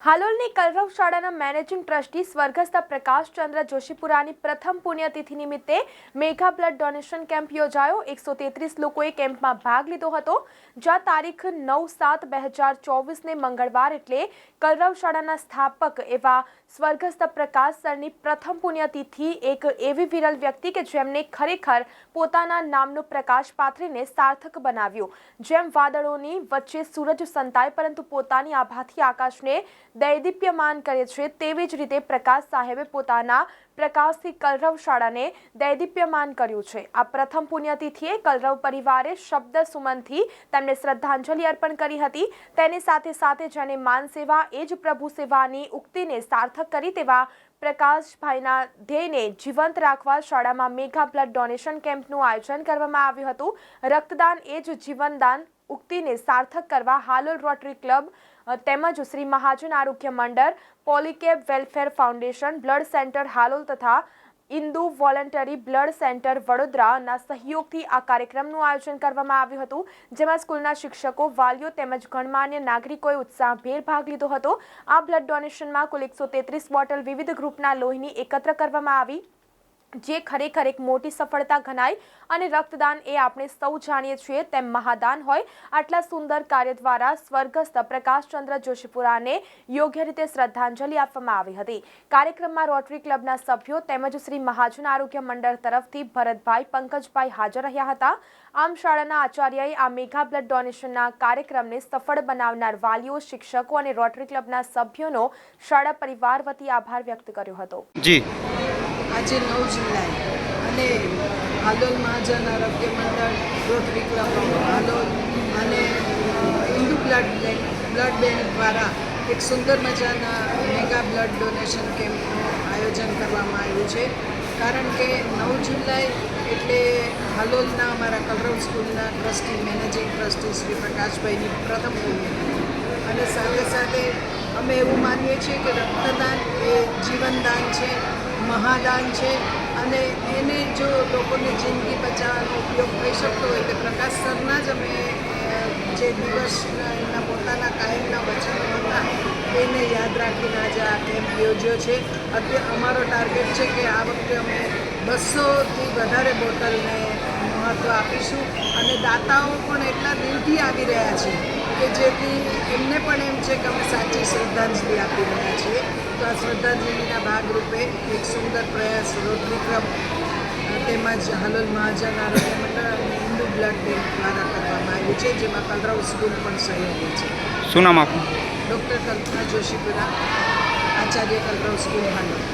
હાલોલની કલરવ શાળાના managing trustee સ્વર્ગસ્થ પ્રકાશચંદ્ર જોશીપુરાની પ્રથમ પુણ્યતિથિ નિમિત્તે મેઘા બ્લડ ડોનેશન કેમ્પ યોજાયો. એકસો તેત્રીસ લોકોએ કેમ્પમાં ભાગ લીધો હતો. જ્યાં તારીખ નવ સાત બે હજાર ચોવીસને મંગળવાર એટલે કલરવ શાળાના સ્થાપક એવા સ્વર્ગસ્થ પ્રકાશ સરની પ્રથમ પુણ્યતિથિ એક એવી વિરલ વ્યક્તિ કે જેમને ખરેખર પોતાના નામનો પ્રકાશ પાથરીને સાર્થક બનાવ્યો. જેમ વાદળોની વચ્ચે સૂરજ સંતાય, પરંતુ પોતાની આભાથી આકાશને દૈદીપ્યમાન કરે છે, તેવી જ રીતે પ્રકાશ સાહેબે પોતાના પ્રકાશથી કલરવ શાળાને દૈદીપ્યમાન કર્યું છે. આ પ્રથમ પુણ્યતિથિએ કલરવ પરિવારે શબ્દ સુમનથી તેમને શ્રદ્ધાંજલિ અર્પણ કરી હતી. તેની સાથે સાથે જેને માન સેવા, એ જ પ્રભુ સેવાની ઉક્તિને સાર્થક કરી તેવા પ્રકાશભાઈના ધ્યેયને જીવંત રાખવા શાળામાં મેગા બ્લડ ડોનેશન કેમ્પનું આયોજન કરવામાં આવ્યું હતું. રક્તદાન એ જ જીવનદાન ઉક્તિને સાર્થક કરવા હાલોલ રોટરી ક્લબ તેમજ Shri Mahajan Arogya Mandal, Polycab welfare foundation, blood centre Halol તથા ઇન્દુ વોલન્ટરી બ્લડ સેન્ટર વડોદરાના સહયોગથી આ કાર્યક્રમનું આયોજન કરવામાં આવ્યું હતું, જેમાં સ્કૂલના શિક્ષકો, વાલીઓ તેમજ ગણમાન્ય નાગરિકોએ ઉત્સાહભેર ભાગ લીધો હતો. આ બ્લડ ડોનેશનમાં કુલ એકસો બોટલ વિવિધ ગ્રુપના લોહીની એકત્ર કરવામાં આવી. જે ખરેખર એક મોટી સફળતા ગણાય અને રક્તદાન એ આપણે સૌ જાણીએ છીએ તેમ મહાદાન હોય. આટલા સુંદર કાર્ય દ્વારા સ્વર્ગસ્થ પ્રકાશચંદ્ર જોશીપુરાને યોગ્ય રીતે શ્રદ્ધાંજલિ આપવામાં આવી હતી. કાર્યક્રમમાં રોટરી ક્લબના સભ્યો તેમજ શ્રી મહાજન આરોગ્ય મંડળ તરફથી ભરતભાઈ, પંકજભાઈ હાજર રહ્યા હતા. આમ શાળાના આચાર્યએ આ મેગા બ્લડ ડોનેશનના કાર્યક્રમને સફળ બનાવનાર વાલીઓ, શિક્ષકો અને રોટરી ક્લબના સભ્યોનો શાળા પરિવાર વતી આભાર વ્યક્ત કર્યો હતો. જી. આજે નવ જુલાઈ અને હાલોલ મહાજન આરોગ્ય મંડળ, રોટરી ક્લબ હાલોલ અને હિન્દુ બ્લડ બ્લડ બેંક દ્વારા એક સુંદર મજાના મેગા બ્લડ ડોનેશન કેમ્પનું આયોજન કરવામાં આવ્યું છે. કારણ કે નવ જુલાઈ એટલે હાલોલના અમારા કલરવ સ્કૂલના ટ્રસ્ટી, મેનેજિંગ ટ્રસ્ટી શ્રી પ્રકાશભાઈની પ્રથમ અને સાથે સાથે અમે એવું માનીએ છીએ કે રક્તદાન એ જીવનદાન છે. મહાદાન છે અને એને જો લોકોની જિંદગી બચાવવાનો ઉપયોગ થઈ શકતો હોય તો પ્રકાશ સરના જ અમે જે દિવસના એમના પોતાના કાયમના વચનો હતા, એને યાદ રાખીને આજે આ કેમ્પ યોજ્યો છે. અત્યારે અમારો ટાર્ગેટ છે કે આ વખતે અમે બસોથી વધારે બોટલને મહત્ત્વ આપીશું અને દાતાઓ પણ એટલા દિલથી આવી રહ્યા છે કે જેથી એમને પણ એમ છે કે અમે સાચી શ્રદ્ધાંજલિ આપી રહ્યા છીએ. આ શ્રદ્ધાંજલિના ભાગરૂપે એક સુંદર પ્રયાસ રોટરી ક્લબ તેમજ હલોલ મહાજન આરોગ્ય મંડળ અને હિન્દુ બ્લડ બેંક દ્વારા કરવામાં આવ્યું છે જેમાં કલરાવ સ્કૂલ પણ સહયોગી છે. શું નામ આપનું? ડૉક્ટર કલ્પના જોશીપુરા આચાર્ય કલરાવ સ્કૂલ હાલોલ.